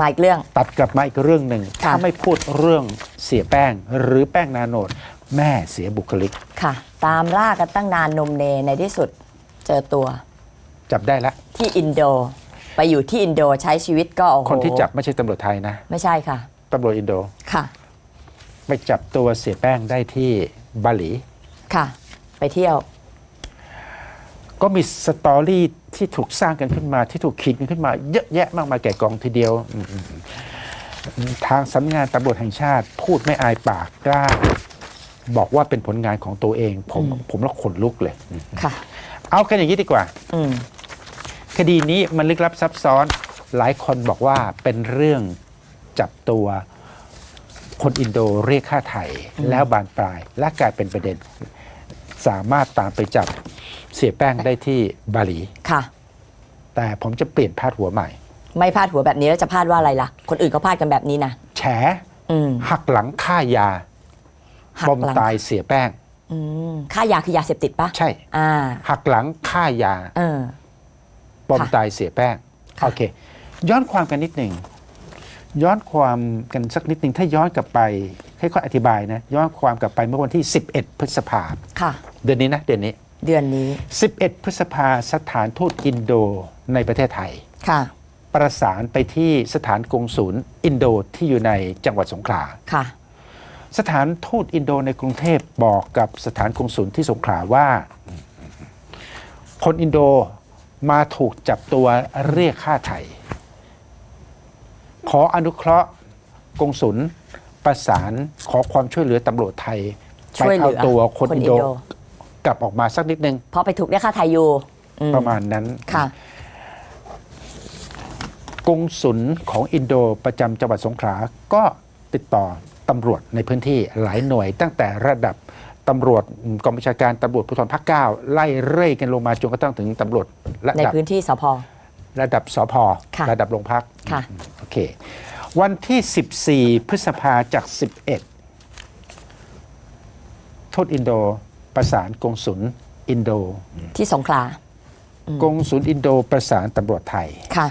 มาอีกเรื่อง ตัดกลับมาอีกเรื่องหนึ่งค่ะถ้าไม่พูดเรื่องเสียแป้ง หรือแป้งนาโนดแม่เสียบุคลิกค่ะ ตามล่ากันตั้งนานนมเนในที่สุดเจอตัว จับได้แล้วที่อินโด ไปอยู่ที่อินโดใช้ชีวิตก็โอ้โหคนที่จับไม่ใช่ตำรวจไทยนะ ไม่ใช่ค่ะตำรวจอินโดค่ะ ไปจับตัวเสียแป้งได้ที่บาหลีค่ะ ไปเที่ยว ก็มีสตอรี่ที่ถูกสร้างกันขึ้นมา ที่ถูกขีดกันขึ้นมา เยอะแยะมากมายแก่กองทีเดียวอืมอืมอืมทางสำนักงานตำรวจแห่งชาติ พูดไม่อายปากกล้า บอกว่าเป็นผลงานของตัวเองผมอืมผมแล้วขนลุกเลย ค่ะ เอากันอย่างนี้ดีกว่า อืมคดีนี้มันลึกลับซับซ้อน หลายคนบอกว่าเป็นเรื่องจับตัวคนอินโดเรียกค่าไถ่แล้วบานปลายและกลายเป็นประเด็น สามารถตามไปจับ เสียแป้งได้ที่บาหลี ค่ะ แต่ผมจะเปลี่ยนพาดหัวใหม่ ไม่พลาดหัวแบบนี้แล้วจะพลาดว่าอะไรล่ะ คนอื่นก็พลาดกันแบบนี้นะแฉอืมหักหลังฆ่ายาหับอมหลังตายเสียแป้ง อืมค่ายาคือยาเสพติดปะใช่ อ่า หักหลังฆ่ายาเออบอมค่ะตายเสียแป้งค่ะ โอเค ย้อนความกันนิดหนึ่งย้อนความกันสักนิดหนึ่งถ้าย้อนกลับไปค่อยๆอธิบายนะย้อนความกลับไปเมื่อวันที่ 11 พฤษภา ค่ะ เดือนนี้นะเดือนนี้ เดือนนี้ 11 พฤษภาสถานทูตอินโดในประเทศไทย ค่ะ ประสานไปที่สถานกงศูนย์อินโดที่อยู่ในจังหวัดสงขลา ค่ะ สถานทูตอินโดในกรุงเทพบอกกับสถานกงศูนย์ที่สงขลาว่า คนอินโดมาถูกจับตัวเรียกค่าไถ่ขออนุเคราะห์กงศูนย์ประสานขอความช่วยเหลือตำรวจไทย ไปช่วยเหลืเอาอตัวคนคนอินอินโดโด กลับออกมาสักนิดนึงเพราะไปถูกเรียกค่าไทยอยู่อืประมาณนั้น ค่ะ กงศุลของอินโดประจำจังหวัดสงขลาก็ติดต่อตำรวจในพื้นที่หลายหน่วย ตั้งแต่ระดับตำรวจกองบัญชาการตำรวจภูธรภาคเก้าไล่เร่กันลงมาจนกระทั่งถึงตำรวจระในดับพื้นที่สพ ระดับสพค่ะ ระดับโรงพัก ค่ะ โอเค วันที่ 14 พฤษภาจาก 11 โทษอินโด ประสานกงศุลอินโด ที่สงขลากงศุลอินโดประสานตำรวจไทย ค่ะ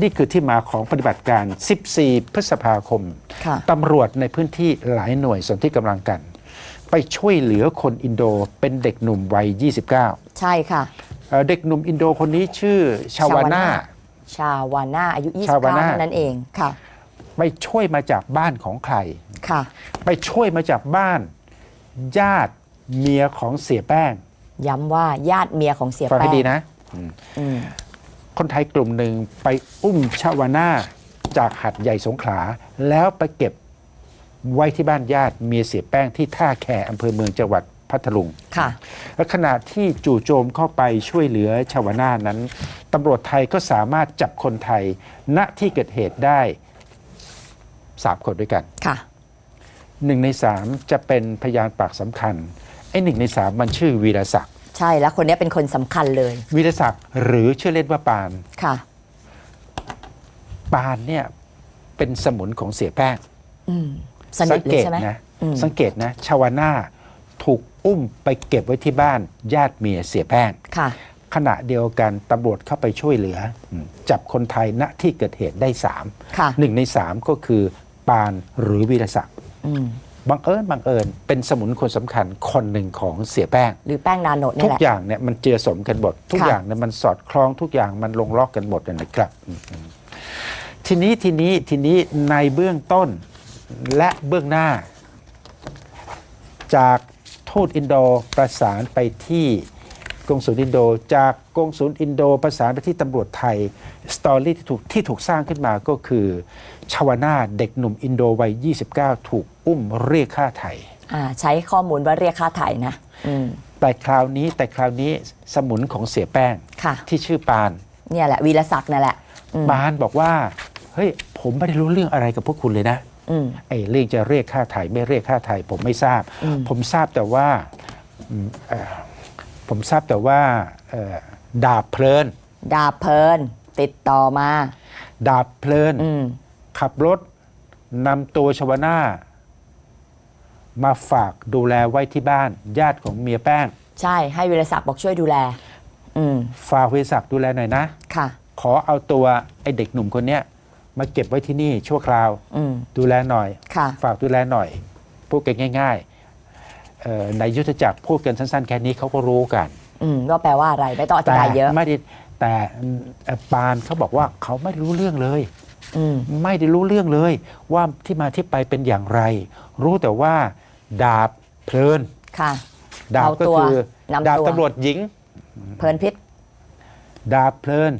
นี่คือที่มาของปฏิบัติการ 14 พฤษภาคม ค่ะ ตำรวจในพื้นที่หลายหน่วยสนที่กำลังกัน ไปช่วยเหลือคนอินโดเป็นเด็กหนุ่มวัย 29ใช่ค่ะเอ่อเด็กหนุ่มอินโดคนนี้ชื่อชาวาน่า ชาวาน่าอายุชาวา29น่า เท่านั้นเองค่ะ ไปช่วยมาจากบ้านของใคร ค่ะ ไปช่วยมาจากบ้าน ญาติ เมียของเสียแป้งย้ำว่าญาติเมียของเสียฟังแป้ให้งดีนะ อืมคนไทยกลุ่มหนึ่งไปอุ้มชาวาน่าจากหัดใหญ่สงขลา แล้วไปเก็บไว้ที่บ้านญาติเมียเสียแป้งที่ท่าแคอำเภอเมืองจังหวัดพัทลุง ค่ะ และขณะที่จู่โจมเข้าไปช่วยเหลือชาวนานั้นตำรวจไทยก็สามารถจับคนไทย ณที่เกิดเหตุได้สามคนด้วยกัน ค่ะ หนึ่งในสามจะเป็นพยานปากสำคัญไอ้หนึ่งในสามมันชื่อวีรศักดิ์ใช่แล้วคนนี้เป็นคนสำคัญเลยวีรศักดิ์หรือชื่อเล่นว่าปาน ค่ะ ปานเนี่ยเป็นสมุนของเสียแป้ง อืมสนิทเลยเกตใช่ไหม นะ อืม สังเกตนะชาวนาถูกอุ้มไปเก็บไว้ที่บ้านญาติเมียเสียแป้ง ค่ะ ขณะเดียวกันตำรวจเข้าไปช่วยเหลืออจับคนไทยณที่เกิดเหตุได้สามค่ะ หนึ่งในสามก็คือปานหรือวีรศักดิ์ อืม บังเอิญบังเอิญเป็นสมุนคนสำคัญคนหนึ่งของเสียแป้ง หรือแป้งนาโนดทุนี่กแหละอย่างเนี่ยมันเจือสมกันหมดทุกค่ะอย่างเนี่ยมันสอดคล้องทุกอย่างมันลงล็อกกันหมดเลยนะครับอืมอืมทีนี้ทีนี้ทีนี้ในเบื้องต้นและเบื้องหน้า จากทูตอินโดประสานไปที่กงศูนย์อินโด จากกงศูนย์อินโดประสานไปที่ตำรวจไทย สตอรี่ที่ถูกที่ถูกสร้างขึ้นมาก็คือ ชาวนาเด็กหนุ่มอินโดวัย 29 ถูกอุ้มเรียกค่าไถ่อ่าใช้ข้อมูลว่าเรียกค่าไถ่นะอืมแต่คราวนี้แต่คราวนี้สมุนของเสียแป้งค่ะที่ชื่อปาน เนี่ยแหละวีรศักดิ์นั่นแหละอืมปานบอกว่า เฮ้ย ผมไม่ได้รู้เรื่องอะไรกับพวกคุณเลยนะอืมไอ้เรื่องจะเรียกค่าไถ่ไม่เรียกค่าไถ่ผมไม่ทราบอืมผมทราบแต่ว่าอืมเอ่อผมทราบแต่ว่าเอ่อดาบเพลิน ดาบเพลิน ติดต่อมา ดาบเพลินอืม ขับรถนำตัวชวนามาฝากดูแลไว้ที่บ้านญาติของเมียแป้ง ใช่ให้วีรศักดิ์บอกช่วยดูแล อืมฝากวิศักดิ์ดูแลหน่อยนะ ค่ะ ขอเอาตัวไอ้เด็กหนุ่มคนเนี้ยมาเก็บไว้ที่นี่ชั่วคราว อืม ดูแลหน่อย ค่ะ ฝากดูแลหน่อย พูดกันง่าย ๆเอ่อในยุทธจักรพูดกันสั้นๆ แค่นี้เขาก็รู้กันอืมว่าแปลว่าอะไรไม่ต้องอธิแต่บายเยอะ ไม่ได้แต่เอ่อปานเขาบอกว่าเขาไม่ได้รู้เรื่องเลยอืม ไม่ได้รู้เรื่องเลย ว่าที่มาที่ไปเป็นอย่างไร รู้แต่ว่า ดาบเพลินค่ะดาบก็เอาตัวคือนำดาบตัวตำรวจหญิง เพลินพิษ ดาบเพลิน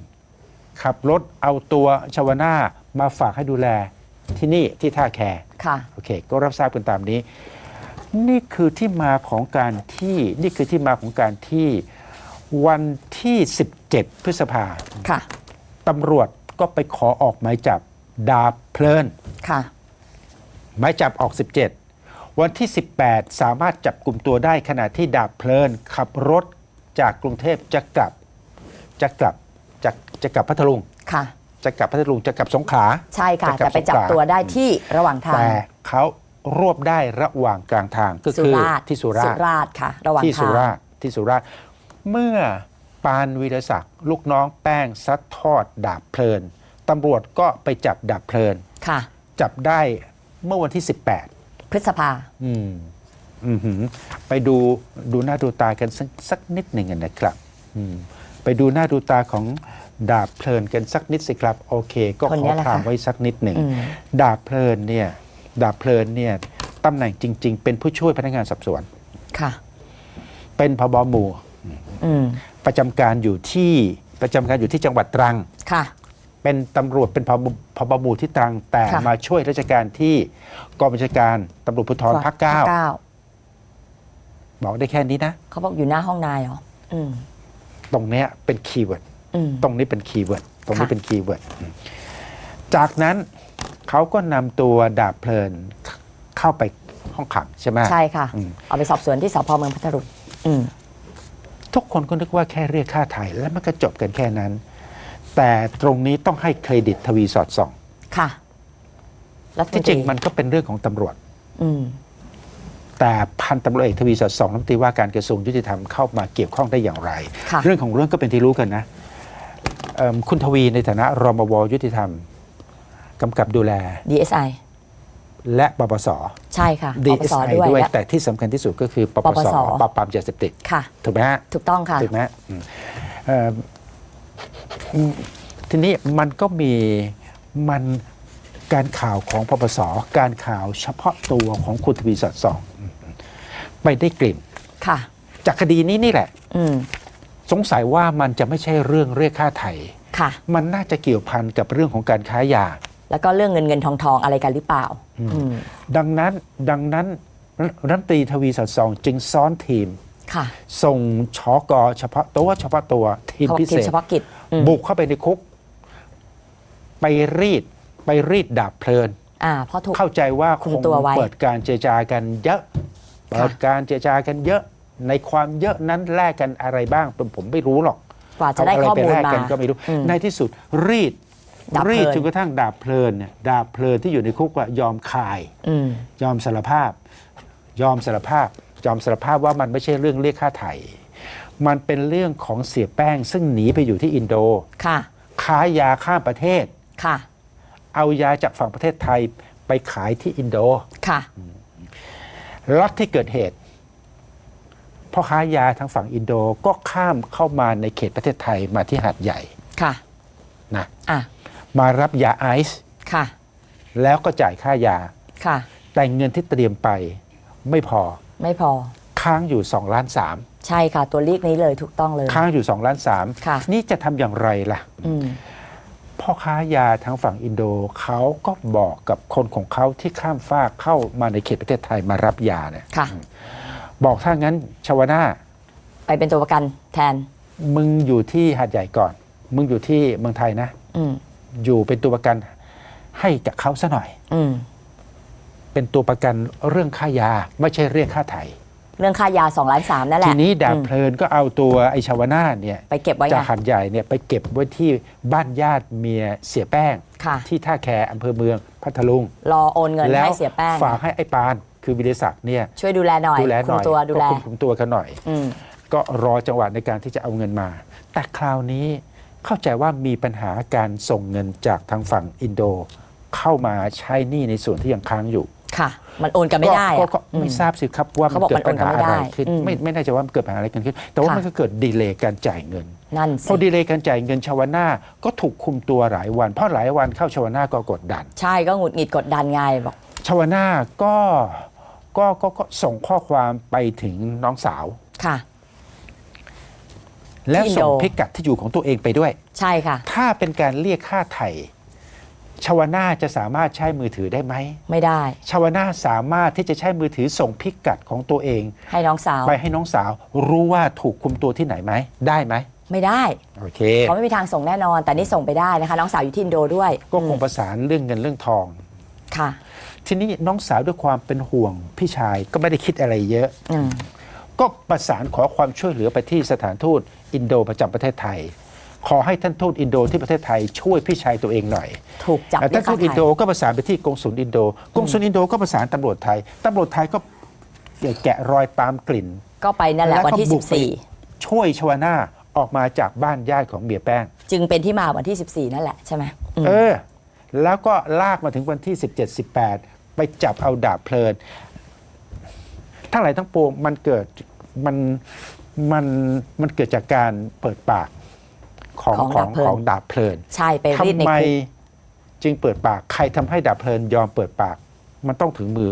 ขับรถเอาตัวชาวนามาฝากให้ดูแลที่นี่ที่ท่าแคค่ะโอเค ก็รับทราบกันตามนี้ นี่คือที่มาของการที่นี่คือที่มาของการที่วันที่ 17 พฤษภาค่ะตำรวจก็ไปขอออกหมายจับ ดาบเพลินค่ะหมายจับออก 17 วันที่ 18 สามารถจับกลุ่มตัวได้ขณะที่ดาบเพลิน ขับรถจากกรุงเทพจะกลับ จะกลับจะจะกลับพัทลุงค่ะ จะกลับพัทลุงจะกลับสงขลาใช่ค่ะจะกลัจะบไปจับสงขลาตัวได้ที่ระหว่างทาง แต่เขารวบได้ระหว่างกลางทางก็สุคือราษฎร์ที่สุราสุษฎร์ราษฎร์ค่ะ ระหว่างที่สุทางราษฎร์ที่สุราษฎร์เมื่อปานวีรศักดิ์ลูกน้องแป้งซัดทอดดาบเพลิน ตำรวจก็ไปจับดาบเพลิน ค่ะ จับได้เมื่อวันที่ 18 พฤษภา อืมอือหือไปดูดูหน้าดูตากันสักสักนิดหนึ่งอะนะครับอืมไปดูหน้าดูตาของดาบเพลินกันสักนิดสิครับ โอเค ก็คนขนี้อแหละถามค่ะไว้สักนิดหนึ่งอืม ดาบเพลินเนี่ยดาบเพลินเนี่ยตำแหน่งจริง ๆ เป็นผู้ช่วยพนักงานสอบสวน ค่ะ เป็นพบหมู่ อืมประจำการอยู่ที่ประจำการอยู่ที่จังหวัดตรัง ค่ะ เป็นตำรวจเป็นพบพบหมู่ที่ตรังแต่ค่ะ มาช่วยราชการที่กองบัญชาการตำรวจภูธรภาคเก้าเก้าบอกได้แค่นี้นะ เขาบอกอยู่หน้าห้องนายเหรออืมตรงเนี้ยเป็นคีย์เวิร์ด อืม ตรงนี้เป็นคีย์เวิร์ด ตรงนี้ค่ะ เป็นคีย์เวิร์ด จากนั้นเขาก็นำตัวดาบเพลินเข้าไปห้องขังใช่ไหม ใช่ค่ะ อืม เอาไปสอบสวนที่สพเมืองพัทลุงอืม ทุกคนก็นึกว่าแค่เรียกค่าไถ่แล้วมันก็จบกันแค่นั้น แต่ตรงนี้ต้องให้เครดิตทวีสอดส่อง ค่ะรัฐมที่นจตริรีงมันก็เป็นเรื่องของตำรวจ อืม แต่พันตำรวจเอกทวีสอดส่องรัฐมนตรีว่าการกระทรวงยุติธรรมเข้ามาเกี่ยวข้องได้อย่างไร ค่ะ เรื่องของเรื่องก็เป็นที่รู้กันนะเอิ่มคุณทวีในฐานะรมวยุติธรรมกำกับดูแล DSI และปปส ใช่ค่ะปปส DSI ด้วยด้วย และ แต่ที่สำคัญที่สุดก็คือปปปปส สปราบปรามยาเสพติดค่ะ ถูกไหมฮะ ถูกต้องค่ะ ถูกไหมฮะอืมเอ่ออืม ทีนี้มันก็มีมันการข่าวของปปส การข่าวเฉพาะตัวของคุณทวีสอดส่องอืมไปได้กลิ่นค่ะ จากคดีนี้นี่แหละ อืมสงสัยว่ามันจะไม่ใช่เรื่องเรียกค่าไถ่ค่ะ มันน่าจะเกี่ยวพันกับเรื่องของการค้ายา แล้วก็เรื่องเงินเงินทองทองอะไรกันหรือเปล่า อืม ดังนั้นดังนั้นรัฐมนตรีทวีสอดส่องจึงซ้อนทีมค่ะ ส่งชอกอเฉพาะตัวเฉพาะตัวทีมเขาบอกพิทีเศมษเฉพาะกิจอืมบุกเข้าไปในคุก ไปรีดไปรีดดาบเพลินอ่าเพราะถูกเข้าใจว่าคุคมงตัวไว้เปิดการเจรจากันเยอะเปิดการเจรจากันเยอะ ในความเยอะนั้นแลกกันอะไรบ้างผมผมไม่รู้หรอกกว่าจะได้เาข้อไรมูไปลแลกมากันก็ไม่รู้อืมในที่สุดรีดดาบเพลินรีดจนกระทั่งดาบเพลินเนี่ยดาบเพลินที่อยู่ในคุกว่ายอมคายอืมยอมสารภาพ ยอมสารภาพ ยอมสารภาพว่ามันไม่ใช่เรื่องเรียกค่าไถ่มันเป็นเรื่องของเสียแป้ง ซึ่งหนีไปอยู่ที่อินโดค่ะค้ายาข้ามประเทศค่ะ เอายาจากฝั่งประเทศไทยไปขายที่อินโดค่ะล็อตที่เกิดเหตุพ่อค้ายาทางฝั่งอินโดก็ข้ามเข้ามาในเขตประเทศไทยมาที่หาดใหญ่ค่ะนะอะมารับยาไอซ์ค่ะ แล้วก็จ่ายค่ายาค่ะ แต่เงินที่เตรียมไปไม่พอ ไม่พอ ค้างอยู่2ล้านสามใช่ค่ะ ตัวเลขนี้เลยถูกต้องเลย ค้างอยู่2ล้านสามค่ะ นี่จะทำอย่างไรล่ะ อืม พ่อค้ายาทางฝั่งอินโดเขาก็บอกกับคนของเขาที่ข้ามฟากเข้ามาในเขตประเทศไทยมารับยาเนี่ยค่ะ บอกถ้างั้นชาวนาไปเป็นตัวประกันแทน มึงอยู่ที่หาดใหญ่ก่อน มึงอยู่ที่เมืองไทยนะ อืม อยู่เป็นตัวประกันให้กับเขาซะหน่อย อืม เป็นตัวประกันเรื่องค่ายา ไม่ใช่เรียกค่าไถ่เรื่องค่ายา2ล้านสามนั่นแหทีละนี้ดาบอืมเพลินก็เอาตัวไอ้ชาวนาเนี่ยไปเก็บไว้จากไงหาดใหญ่เนี่ยไปเก็บไว้ที่บ้านญาติเมียเสียแป้ง ค่ะ ที่ท่าแคอำเภอเมืองพัทลุงรอโอนเงินแล้วให้เสียแป้ง ฝากให้ไอ้ปานคือวิทยศักดิ์เนี่ยช่วยดูแลหน่อยดูแลหคุน่มอยตัวดูแลก็คุมคุมตัวกันหน่อย อืมก็รอจังหวะในการที่จะเอาเงินมา แต่คราวนี้เข้าใจว่ามีปัญหาการส่งเงินจากทางฝั่งอินโด เข้ามาใช้หนี้ในส่วนที่ยังค้างอยู่ ค่ะ มันโอนกันไม่ได้ก็อะ ก็ไม่ทราบสิครับว่ามันเขาบอกเกิดปัญหามันโอนกันไม่อะไรได้ขึ้นอืม ไม่ไม่แน่ใจว่ามันเกิดปัญหาอะไรกันขึ้น แต่ว่าค่ะมันก็เกิดดีเลย์การจ่ายเงิน นั่นพสิ อดีเลย์การจ่ายเงินชาวนาก็ถูกคุมตัวหลายวัน เพราะหลายวันเข้าชาวนาก็กดดัน ใช่ก็หงุดหงิดกดดันไงบอก ชาวนาก็ก็ก็ก็ส่งข้อความไปถึงน้องสาว ค่ะ และที่อินโด ส่งพิกัดที่อยู่ของตัวเองไปด้วย ใช่ค่ะ ถ้าเป็นการเรียกค่าไถ่ ชาวนาจะสามารถใช้มือถือได้ไหม ไม่ได้ ชาวนาสามารถที่จะใช้มือถือส่งพิกัดของตัวเอง ให้น้องสาว ไปให้น้องสาวรู้ว่าถูกคุมตัวที่ไหนไหม ได้ไหม ไม่ได้โอเคเขาไม่มีทางส่งแน่นอน แต่นี่ส่งไปได้นะคะ น้องสาวอยู่ที่อินโดด้วย ก็คงอืมประสานเรื่องเงินเรื่องทองค่ะ ทีนี้น้องสาวด้วยความเป็นห่วงพี่ชายก็ไม่ได้คิดอะไรเยอะอืมก็ประสานขอความช่วยเหลือไปที่สถานทูตอินโดประจำประเทศไทย ขอให้ท่านทูตอินโดที่ประเทศไทยช่วยพี่ชายตัวเองหน่อยถูกจับเอ่อเรียท่ากนค่าทูตอินไถ่โดก็ประสานไปที่กงสุลอินโดกงสุลอินโดก็ประสานตำรวจไทยตำรวจไทยก็แกะรอยตามกลิ่น ก็ไปนั่นแหละแล้วก็วันที่บุกไปช่วยชวาน่าออกมาจากบ้านญาติของเบียร์แป้ง14จึงเป็นที่มาวันที่ 14 นั่นแหละใช่ไหมอืมเออ แล้วก็ลากมาถึงวันที่ 17 18 ไปจับเอาดาบเพลิน ทั้งหลายทั้งปวงมันเกิดมันมันมันเกิดจากการเปิดปาก ของของของดาบเพลินของดาบเพลินใช่ไปรีดทำในไมคุกจึงเปิดปาก ใครทำให้ดาบเพลินยอมเปิดปาก มันต้องถึงมือ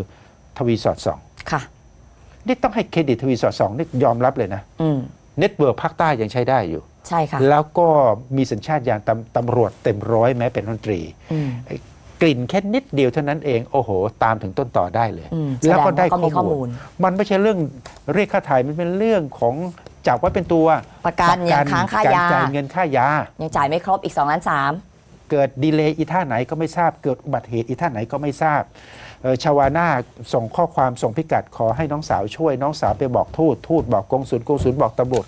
ทวีสอดส่อง ค่ะ นี่ต้องให้เครดิตทวีสอดส่องนี่ยอมรับเลยนะ อืมเน็ตเวิร์กภาคใต้ยังใช้ได้อยู่ ใช่ค่ะแล้วก็มีสัญชาตญาณตำตำรวจเต็มร้อยแม้เป็นรัฐมนตรี อืม กลิ่นแค่นิดเดียวเท่านั้นเอง โอ้โห ตามถึงต้นต่อได้เลย อืมแล้วก็ได้แสดงว่าก็มีข้อมูล มันไม่ใช่เรื่องเรียกค่าถ่ายมันเป็นเรื่องของ จับไว้เป็นตัวประกันยังค้างค่ายารจ่ายเงินค่ายา ยังจ่ายไม่ครบอีก2ล้านสามเกิดดีเลย์อีท่าไหนก็ไม่ทราบ เกิดอุบัติเหตุอีท่าไหนก็ไม่ทราบเอ่อชาวาน่าส่งข้อความส่งพิกัดขอให้น้องสาวช่วย น้องสาวไปบอกทูตทูตบอกกงสุลกงสุลบอกตำรวจ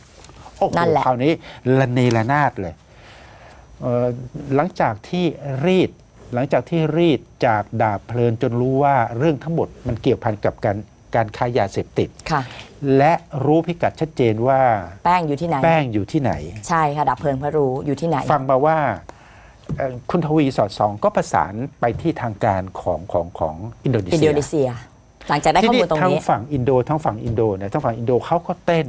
โอ้โหนั่นแหละคราวนี้ละเนระนาดเลยเอ่อหลังจากที่รีดหลังจากที่รีดจากดาบเพลินจนรู้ว่าเรื่องทั้งหมดมันเกี่ยวพันกับการ การค้ายาเสพติด ค่ะ และรู้พิกัดชัดเจนว่าแป้งอยู่ที่ไหน แป้งอยู่ที่ไหน ใช่ค่ะ ดับเพลิงพระรู้อยู่ที่ไหน ฟังมาว่าเอ่อคุณทวีสอดสองก็ประสานไปที่ทางการของของของอินโดนีอินเซีโดย นีเซีย หลังจากได้ทีข้อมูนี้ลตรงทั้งนี้ฝั่งอินโดทั้งฝั่งอินโดเนี่ยทั้งฝั่งอินโดเขาก็เต้น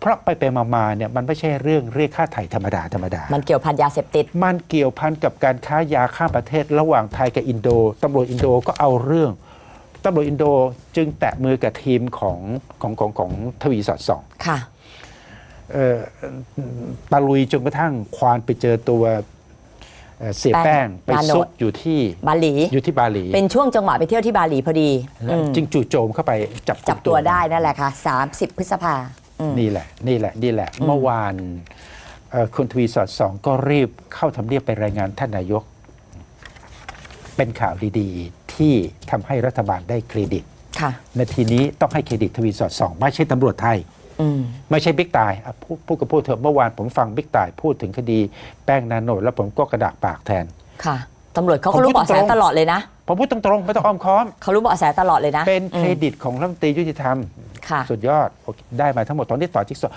เพราะไปไปมามาเนี่ยมันไม่ใช่เรื่องเรียกค่าไถ่ธรรมดาธรรมดา มันเกี่ยวพันยาเสพติด มันเกี่ยวพันกับการค้ายาข้ามประเทศระหว่างไทยกับอินโดตำรวจอินโดก็เอาเรื่อง ตำรวจอินโดจึงแตะมือกับทีมของของของของทวีสอดส่องค่ะเอ่อตะลุยจนกระทั่งควานไปเจอตัวเอ่อเสียแป้งไปแป้งซุกนาโนดอยู่ที่บาหลีอยู่ที่บาหลี เป็นช่วงจังหวะไปเที่ยวที่บาหลีพอดีแล้วอืมจึงจู่โจมเข้าไปจับกุมจับตัวได้นั่นแหละค่ะ 30 พฤษภาอืมนี่แหละ นี่แหละ นี่แหละ เมื่อวานเอ่อคุณทวีสอดสองก็รีบเข้าทำเนียบไปรายงานท่านนายก เป็นข่าวดีๆ ที่ทำให้รัฐบาลได้เครดิตค่ะในทีนี้ต้องให้เครดิตทวีสอดสอง ไม่ใช่ตำรวจไทยอืมไม่ใช่บิ๊กตายอะพูดพูดกับพูดเถอะเมื่อวานผมฟังบิ๊กตายพูดถึงคดีแป้งนาโนดแล้วผมก็กระดากปากแทน ค่ะตำรวจเขาผมก็รู้พูดเบาะแสตรงๆตลอดเลยนะผมพูดตรงๆไม่ต้องอ้อมค้อมเขารู้เบาะแสตลอดเลยนะ เป็นเครอืมดิตของรัฐมนตรียุติธรรมค่ะสุดยอดโอเคได้มาทั้งหมดตอนนี้ต่อจิ๊กซอว์